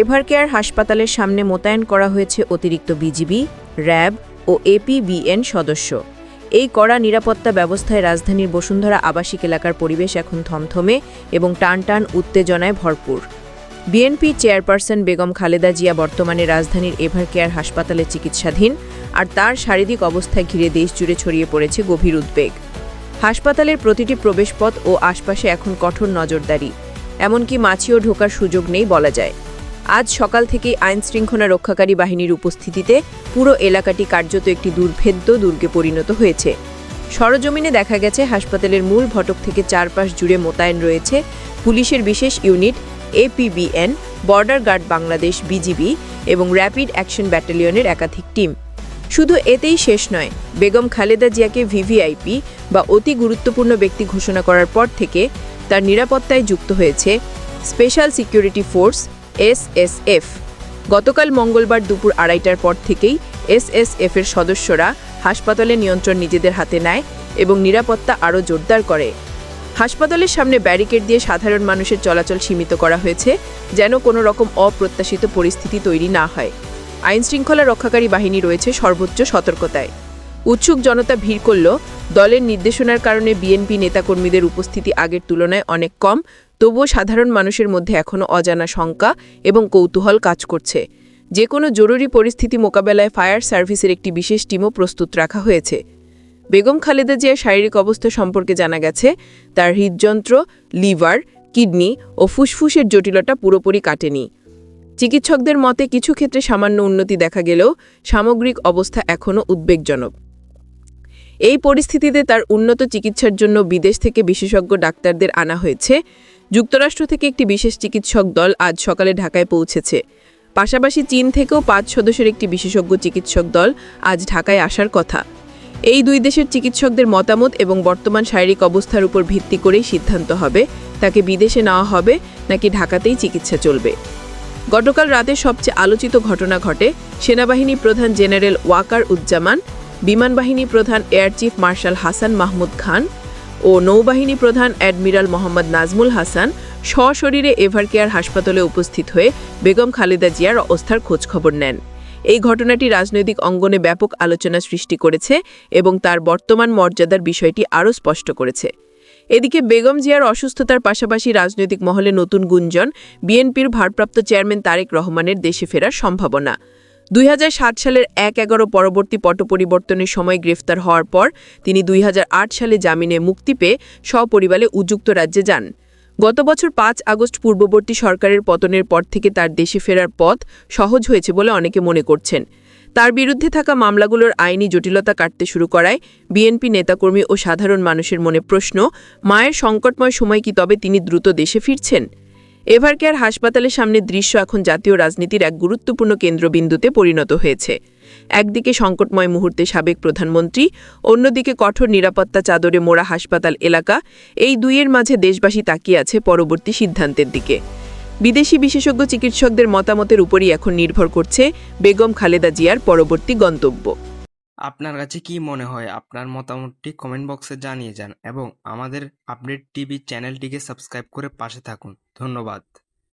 এভারকেয়ার হাসপাতালের সামনে মোতায়েন করা হয়েছে অতিরিক্ত বিজিবি, র্যাব ও এপিবিএন সদস্য। এই কড়া নিরাপত্তা ব্যবস্থায় রাজধানীর বসুন্ধরা আবাসিক এলাকার পরিবেশ এখন থমথমে এবং টান টান উত্তেজনায় ভরপুর। বিএনপি চেয়ারপারসন বেগম খালেদা জিয়া বর্তমানে রাজধানীর এভারকেয়ার হাসপাতালে চিকিৎসাধীন, আর তার শারীরিক অবস্থায় ঘিরে দেশ জুড়ে ছড়িয়ে পড়েছে গভীর উদ্বেগ। হাসপাতালের প্রতিটি প্রবেশপথ ও আশপাশে এখন কঠোর নজরদারি, এমনকি মাছিও ঢোকার সুযোগ নেই বলা যায়। আজ সকাল থেকেই আইন শৃঙ্খলা রক্ষাকারী বাহিনীর উপস্থিতিতে পুরো এলাকাটি কার্যত একটি দুর্ভেদ্য দুর্গে পরিণত হয়েছে। সরজমিনে দেখা গেছে, হাসপাতালের মূল ফটক থেকে চারপাশ জুড়ে মোতায়েন রয়েছে পুলিশের বিশেষ unit APBN, border guard Bangladesh BGB এবং র্যাপিড অ্যাকশন ব্যাটালিয়নের একাধিক টিম। শুধু এতেই শেষ নয়, বেগম খালেদা জিয়াকে ভিভিআইপি বা অতি গুরুত্বপূর্ণ ব্যক্তি ঘোষণা করার পর থেকে তার নিরাপত্তায় যুক্ত হয়েছে স্পেশাল সিকিউরিটি ফোর্স এসএসএফ। গতকাল মঙ্গলবার দুপুর আড়াইটার পর থেকেই এসএসএফ এর সদস্যরা হাসপাতালে নিয়ন্ত্রণ নিজেদের হাতে নেয় এবং নিরাপত্তা আরও জোরদার করে। হাসপাতালের সামনে ব্যারিকেড দিয়ে সাধারণ মানুষের চলাচল সীমিত করা হয়েছে, যেন কোনো রকম অপ্রত্যাশিত পরিস্থিতি তৈরি না হয়। আইনশৃঙ্খলা রক্ষাকারী বাহিনী রয়েছে সর্বোচ্চ সতর্কতায়। উৎসুক জনতা ভিড় করল। দলের নির্দেশনার কারণে বিএনপি নেতাকর্মীদের উপস্থিতি আগের তুলনায় অনেক কম। তবুও সাধারণ মানুষের মধ্যে এখনও অজানা শঙ্কা এবং কৌতূহল কাজ করছে। যে কোনো জরুরি পরিস্থিতি মোকাবেলায় ফায়ার সার্ভিসের একটি বিশেষ টিমও প্রস্তুত রাখা হয়েছে। বেগম খালেদা জিয়ার শারীরিক অবস্থা সম্পর্কে জানা গেছে, তার হৃদযন্ত্র, লিভার, কিডনি ও ফুসফুসের জটিলতা পুরোপুরি কাটেনি। চিকিৎসকদের মতে কিছু ক্ষেত্রে সামান্য উন্নতি দেখা গেলেও সামগ্রিক অবস্থা এখনও উদ্বেগজনক। এই পরিস্থিতিতে তার উন্নত চিকিৎসার জন্য বিদেশ থেকে বিশেষজ্ঞ ডাক্তারদের আনা হয়েছে। যুক্তরাষ্ট্র থেকে একটি বিশেষ চিকিৎসক দল আজ সকালে ঢাকায় পৌঁছেছে। পাশাপাশি চীন থেকেও পাঁচ সদস্যের একটি বিশেষজ্ঞ চিকিৎসক দল আজ ঢাকায় আসার কথা। এই দুই দেশের চিকিৎসকদের মতামত এবং বর্তমান শারীরিক অবস্থার উপর ভিত্তি করেই সিদ্ধান্ত হবে, তাকে বিদেশে নেওয়া হবে নাকি ঢাকাতেই চিকিৎসা চলবে। গতকাল রাতে সবচেয়ে আলোচিত ঘটনা ঘটে সেনাবাহিনী প্রধান জেনারেল ওয়াকার উজ্জামান বিমান বাহিনী প্রধান air chief marshal Hasan Mahmud Khan ও নৌবাহিনী প্রধান অ্যাডমিরাল মোহাম্মদ নাজমুল হাসান সশরীরে এভারকেয়ার হাসপাতালে উপস্থিত হয়ে বেগম খালেদা জিয়ার অবস্থার খোঁজখবর নেন। এই ঘটনাটি রাজনৈতিক অঙ্গনে ব্যাপক আলোচনা সৃষ্টি করেছে এবং তার বর্তমান মর্যাদার বিষয়টি আরও স্পষ্ট করেছে। এদিকে বেগম জিয়ার অসুস্থতার পাশাপাশি রাজনৈতিক মহলে নতুন গুঞ্জন বিএনপির ভারপ্রাপ্ত চেয়ারম্যান তারেক রহমানের দেশে ফেরার সম্ভাবনা। দুই হাজার সাত সালের এক এগারো পরবর্তী পট পরিবর্তনের সময় গ্রেফতার হওয়ার পর তিনি দুই হাজার আট সালে জামিনে মুক্তি পেয়ে সপরিবারে উযুক্ত রাজ্যে যান। গত বছর পাঁচ আগস্ট পূর্ববর্তী সরকারের পতনের পর থেকে তার দেশে ফেরার পথ সহজ হয়েছে বলে অনেকে মনে করছেন। তার বিরুদ্ধে থাকা মামলাগুলোর আইনি জটিলতা কাটতে শুরু করায় বিএনপি নেতাকর্মী ও সাধারণ মানুষের মনে প্রশ্ন, মায়ের সংকটময় সময় কি তবে তিনি দ্রুত দেশে ফিরছেন? এভারকেয়ার হাসপাতালের সামনে দৃশ্য এখন জাতীয় রাজনীতির এক গুরুত্বপূর্ণ কেন্দ্রবিন্দুতে পরিণত হয়েছে। একদিকে সংকটময় মুহূর্তে সাবেক প্রধানমন্ত্রী, অন্যদিকে কঠোর নিরাপত্তা চাদরে মোড়া হাসপাতাল এলাকা, এই দুইয়ের মাঝে দেশবাসী তাকিয়ে আছে পরবর্তী সিদ্ধান্তের দিকে। বিদেশি বিশেষজ্ঞ চিকিৎসকদের মতামতের উপরই এখন নির্ভর করছে বেগম খালেদা জিয়ার পরবর্তী গন্তব্য। আপনার কাছে কি মনে হয়? আপনার মতামতটি কমেন্ট বক্সে জানিয়ে যান এবং আমাদের আপডেট টিভি চ্যানেলটিকে সাবস্ক্রাইব করে পাশে থাকুন। ধন্যবাদ।